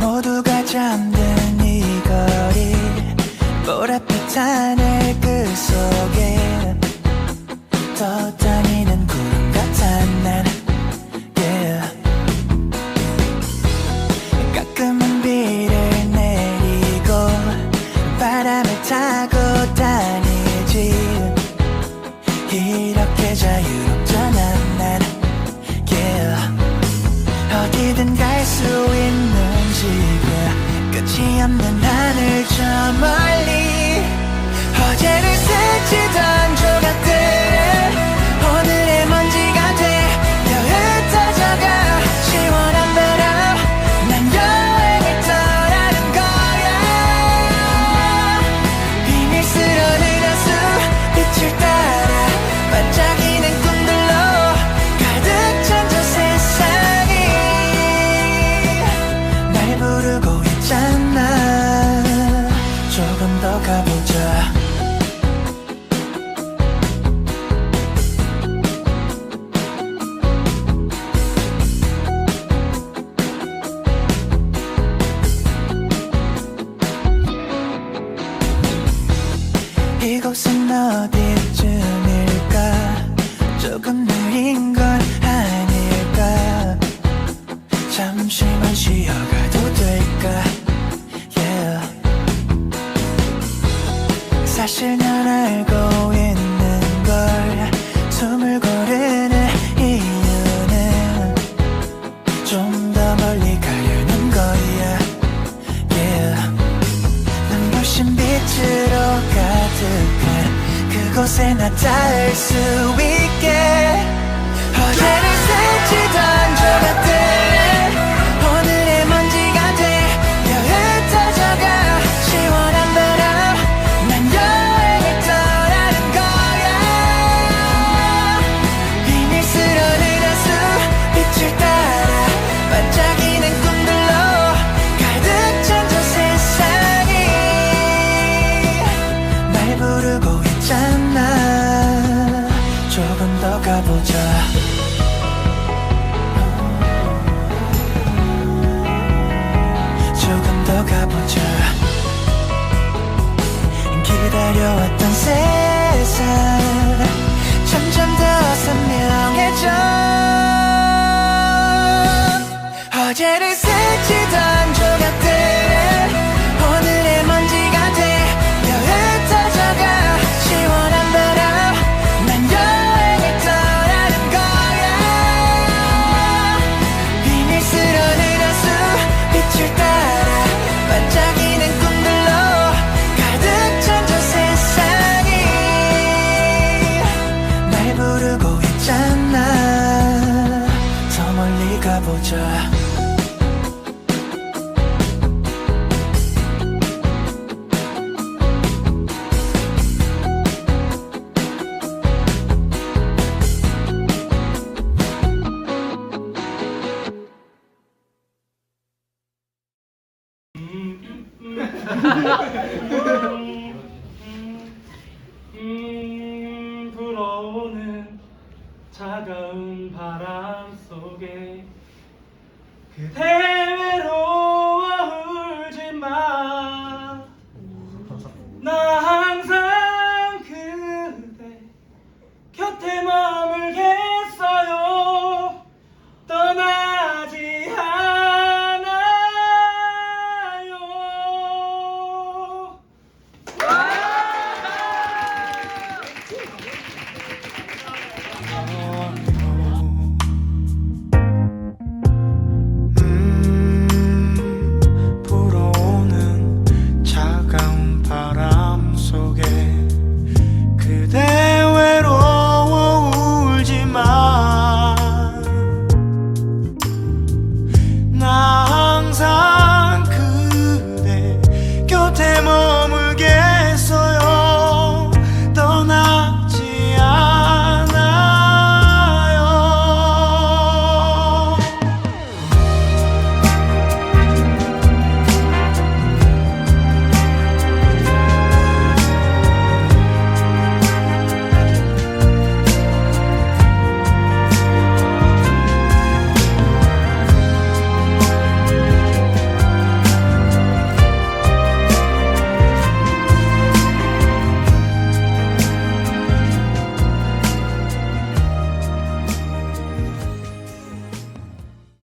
모두가 잠든 이 거리 보랏빛 하늘 그 속에 더 하얀 하늘 저 멀리 어제를 새치던 조각들 사실 난 알고 있는 걸 숨을 고르는 이유는 좀 더 멀리 가려는 거야 yeah. 눈부신 빛으로 가득한 그곳에 나 닿을 수 있게 가자 음, 불어오는 차가운 바람 속에 그 해외로